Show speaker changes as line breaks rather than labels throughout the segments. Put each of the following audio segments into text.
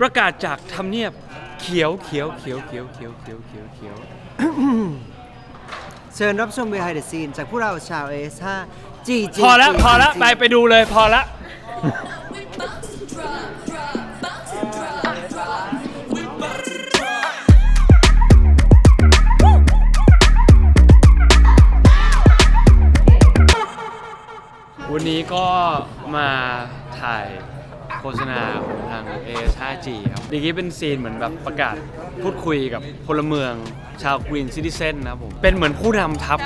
ประกาศจากทำเนียบเขียวเขียวเขียวเขียวเขียวเขียวเขียวเขียว
เชิญรับชม behind the scene จากพวกเราชาวเอสห้าจีจี
พอแล้วพอแล้วไปไปดูเลยพอละ วันนี้ก็มาถ่าย โฆษณาของทาง AS 5G ครับเมื่อกี้เป็นซีนเหมือนแบบประกาศพูดคุยกับพลเมืองชาว Green Citizen นะครับผม เป็นเหมือนผู้นำทัพ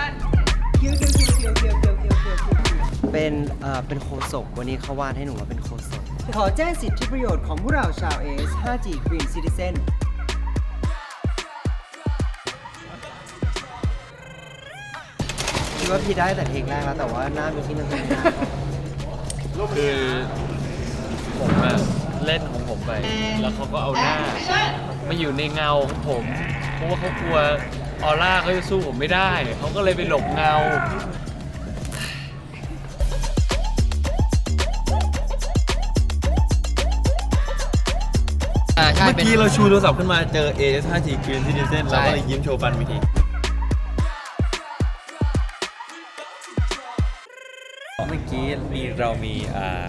เป็นเอ่อเป็นโคศกวันนี้เขาวาดให้หนูว่าเป็นโคศกขอแจ้งสิทธิประโยชน์ของพวกเราชาว AS 5G Green Citizen คิดว่าพี่ได้แต่เทคแรกแล้ว แต่ว่าหน้ามีที่หนึงไม่ได้
คือ ผมอะเล่นของผมไป แล้วเขาก็เอาหน้ามาอยู่ในเงาของผม เพราะว่าเขากลัวออร่าเขาจะสู้ผมไม่ได้ เขาก็เลยไปหลบเงา
เมื่อกี้เราชูโทรศัพท์ขึ้นมาเจอ AS 5G Green Citizen เราก็เลยยิ้มโชว์ฟันวิธีเมื่อกี้มีเรามีอ่า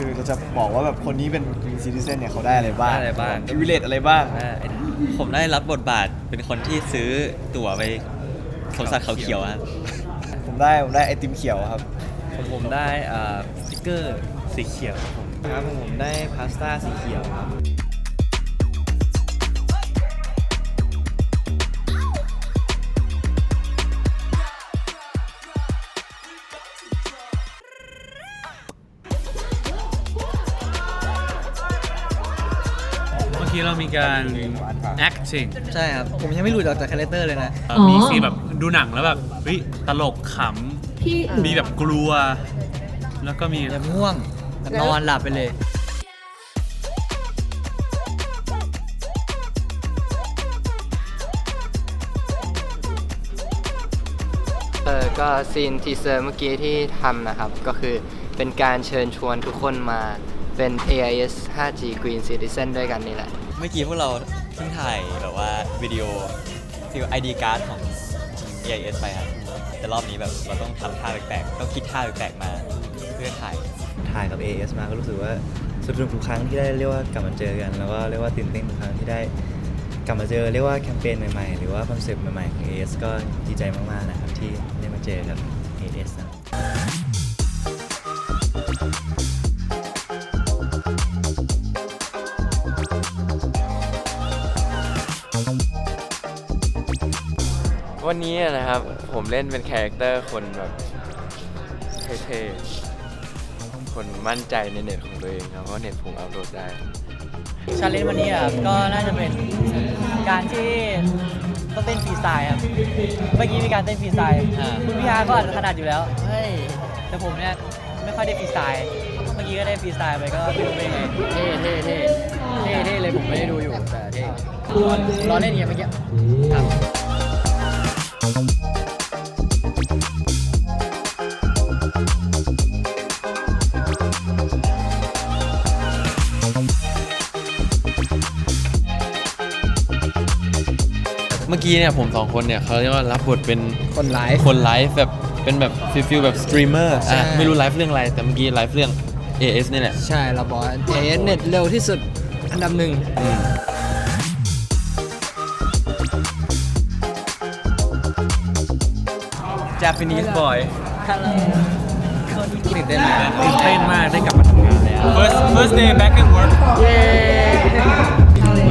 คือเราจะบอกว่าแบบคนนี้เป็น Green Citizen เนี่ยเขาได้อะไรบ้าง
ได้อะไรบ้าง
พิเวเลตอะไรบ้าง
อ่าผมได้รับบทบาทเป็นคนที่ซื้อตั๋วไปสวนสัตว์เขาเขียวครับ
ผมได้ผมได้ไอติมเขียวครับ
ผมผมได้อ่าสติ๊กเกอร์สีเขียวครับผม
ครับผมได้พาสต้าสีเขียวครับ
กี้เรามีการ acting
ใช่ครับ ผมยังไม่หลุดออกจากคาแรคเตอร์เลยนะ
เอ่อมีซีนแบบดูหนังแล้วแบบเฮ้ยตลกขำมีแบบกลัว แล้วก็มี
อย่าง่วงนอนหลับไปเลย
เออก็ซีนทีเซอร์เมื่อกี้ที่ทำนะครับ ก็คือเป็นการเชิญชวนทุกคนมาเป็น AIS 5G Green Citizen ด้วยกันนี่แหละ
เมื่อกี้พวกเราเพิ่งถ่ายแบบว่าวิดีโอฟิล ID card ของ AIS ไปครับ แต่รอบนี้แบบเราต้องทำท่าแปลกๆ ต้องคิดท่าแปลกๆมาเพื่อถ่าย
ถ่ายกับ AS มาก็รู้สึกว่าสนุกทุกครั้งที่ได้เรียกว่ากลับมาเจอกัน แล้วก็เรียกว่าตื่นเต้นทุกครั้งที่ได้กลับมาเจอเรียกว่าแคมเปญใหม่ๆ หรือว่าคอนเซปต์ใหม่ๆของ AS ก็ดีใจมากๆนะครับที่ได้มาเจอกับ AS นะ
วันนี้นะครับ ผมเล่นเป็นคาแรคเตอร์คนแบบเท่ๆ คนมั่นใจในเน็ตของตัวเองครับเพราะเน็ตผมอัพโหลดได้
ชาเลนจ์วันนี้อะก็น่าจะเป็นการที่ต้องเต้นฟรีสไตล์ครับ เมื่อกี้มีการเต้นฟรีสไตล์
อ่า
คุณพี่ฮาก็อาจจะถนัดอยู่แล้ว เฮ้ย แต่ผมเนี่ยไม่ค่อยได้ฟรีสไตล์ เมื่อกี้ก็ได้ฟรีสไตล์ไปก็ไม่รู้เป็นไง เท่เท่เท่เท่เท่เลยผมไม่ได้ดูอยู่แต่เท่รอเล่นอย่างเมื่อกี้ครับ
อกี้เนี่ยผมสองคนเนี่ยเขาเรียกว่ารับบทเป็น
คนไลฟ์
คนไลฟ์แบบเป็นแบบฟิลฟิลแบบสตรีมเมอร์
ใช่
อะไม่รู้ไลฟ์เรื่องอะไร แต่เมื่อกี้ไลฟ์เรื่อง AS นี่แหละ
ใช่เราบอกเอเน็ตเร็วที่สุดอันดับหนึ่ง
Japanese boy
ตื่นเต้นไหม
ตื่นเต้นมากได้กลับมาทำงานแล้ว
first first day back at work
วั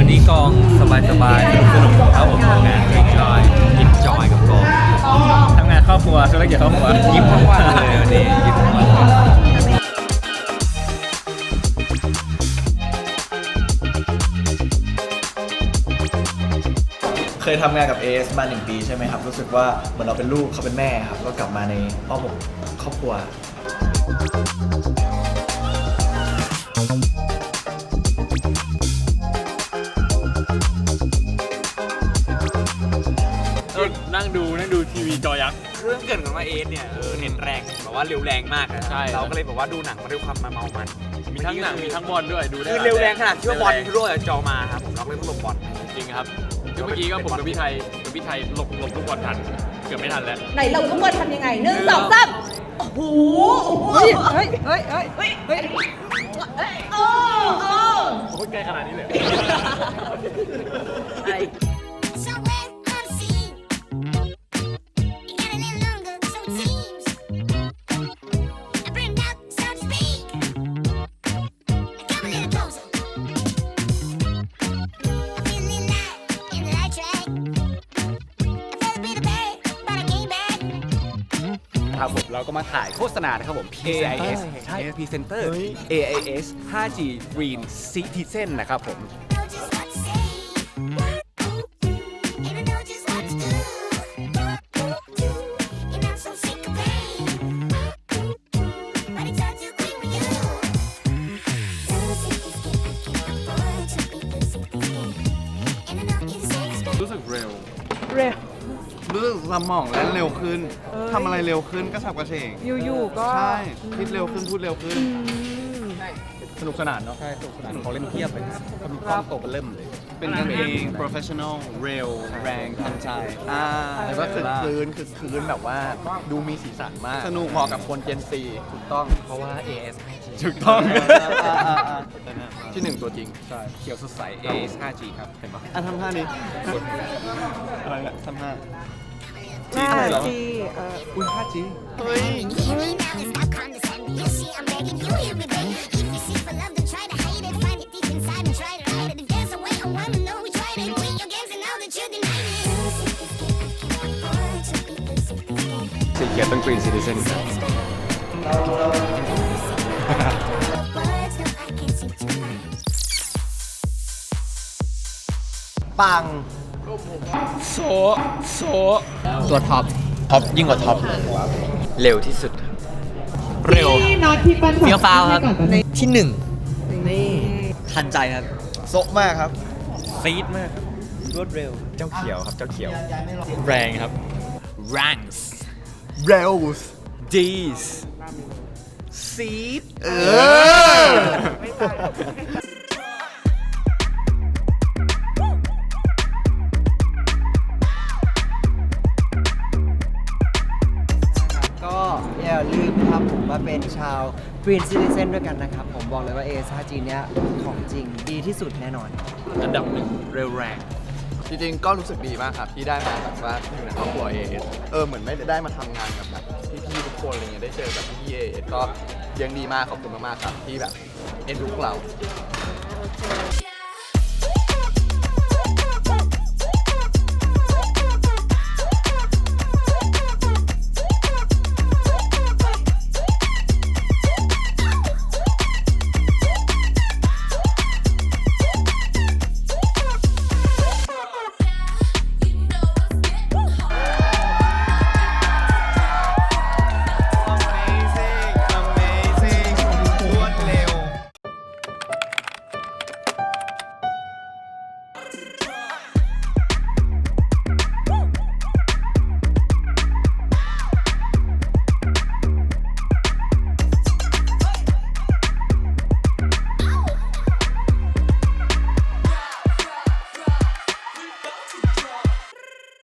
นี้กองสบายสบายสนุกสนุกครับผมทำงาน enjoy enjoy กับกองทำงานครอบครัวธุรกิจครอบครัวยิ้มทั้งวันเลยวันนี้ยิ้มทั้งวันเลย
เคยทำงานกับ AS มาหนึ่งปีใช่ไหมครับ รู้สึกว่าเหมือนเราเป็นลูกเขาเป็นแม่ครับ ก็กลับมาในอ้อมอกครอบครัว
เกิดกันว่าเอสเนี่ยเออเน็ตแรงแบบว่าเร็วแรงมากนะ
ใช่
เราก็เลยแบบว่าดูหนังมาด้วยความมาเมามันมีมีทั้งหนังมีทั้งบอลด้วยดูได้
คือเร็วแรงขนาดที่ว่าบอลรั่วจากจอมาครับผมล็อกเล่นลูกบอล
จริงครับคือเมื่อกี้ก็ผมกับพี่ไทยกับพี่ไทยหลบหลบลูกบอลทันเกือบไม่ทันแล้ว
ไหนเราทุกคนทำยังไงหนึ่งสองสามโอ้โหโอ้โห
เฮ้ยเฮ้ยเฮ้ย
เฮ้ยเฮ้ยโอ้โอ้
โอ้ยใกล้ขนาดนี้เลย
อะไร
ครับผมเราก็มาถ่ายโฆษณานะครับผม AIS ใช่ Presenter AIS 5G Green Citizen นะครับผม
Know just what to say. And I know just what to do. And I'm so sick of pain. But it's hard to agree with you. So sick of skin, I can't afford to be this sick of skin. And I know it's expected.
รู้สึกเร็ว
เร็ว
รู้สึกสมองและเร็วขึ้น
เอ้ย
ทำอะไรเร็วขึ้นก็สับกระเฉง
อยู่ๆก็
ใช่คิดเร็วขึ้นพูดเร็วขึ้น
สนุกสนานเนาะ ใช่สนุกสนานของเล่นเพียบเลยครับก็มีกล้องโตเป็นเริ่มเลย
เป็นกันเอง professional เร็วแรงทันใจ อ่า
แล้วก็คือคลื้นคือคลื้นแบบว่าดูมีสีสันมาก
สนุก
เหมาะกับคนเจนซีถูกต้องเพราะว่า AS
ถูกต้อง
ที่หนึ่งตัวจริง ใช่เขียวสดใส AS 5G ครับ เห็นปะ
อะทำท่านี้อะไรนะทำท่า
จีอะไรเหรอจีเออ
อุ้ย 5G
Can you hear me now and stop condescending? You see, I'm begging you, hear me, baby. If you seek for love, then try to hide it. Find it deep inside and try to hide it. If there's a way, I wanna know we tried it. Quit your games and now that you denied it. So sick of skin, I can't afford to be this sick of skin.
สีเขียวต้อง Green Citizen ครับ
ปัง
โซโซ
ตัวท็อป
ท็อปยิ่งกว่าท็อป
เร็วที่สุด
เร็ว
เฟี้ยวฟ้าวครับ ที่หนึ่ง
ทันใจครับ
โซะมากครับ
ฟีดมาก
รวดเร็ว
เจ้าเขียวครับ เจ้าเขียว
แรงครับ
ranks
เร็ว
D's
ซีดเออ
บอกเลยว่า AS 5G เนี้ยของจริงดีที่สุดแน่นอน
อันดับหนึ่งเร็วแรง
จริงๆก็รู้สึกดีมากครับที่ได้มาแบบว่าอยู่ในครอบครัว AS เออเหมือนไม่ได้มาทำงานกับแบบพี่ๆทุกคนอะไรเงี้ยได้เจอแบบพี่ๆ AS ก็ยังดีมากขอบคุณมากๆครับที่แบบเอ็นดูพวกเรา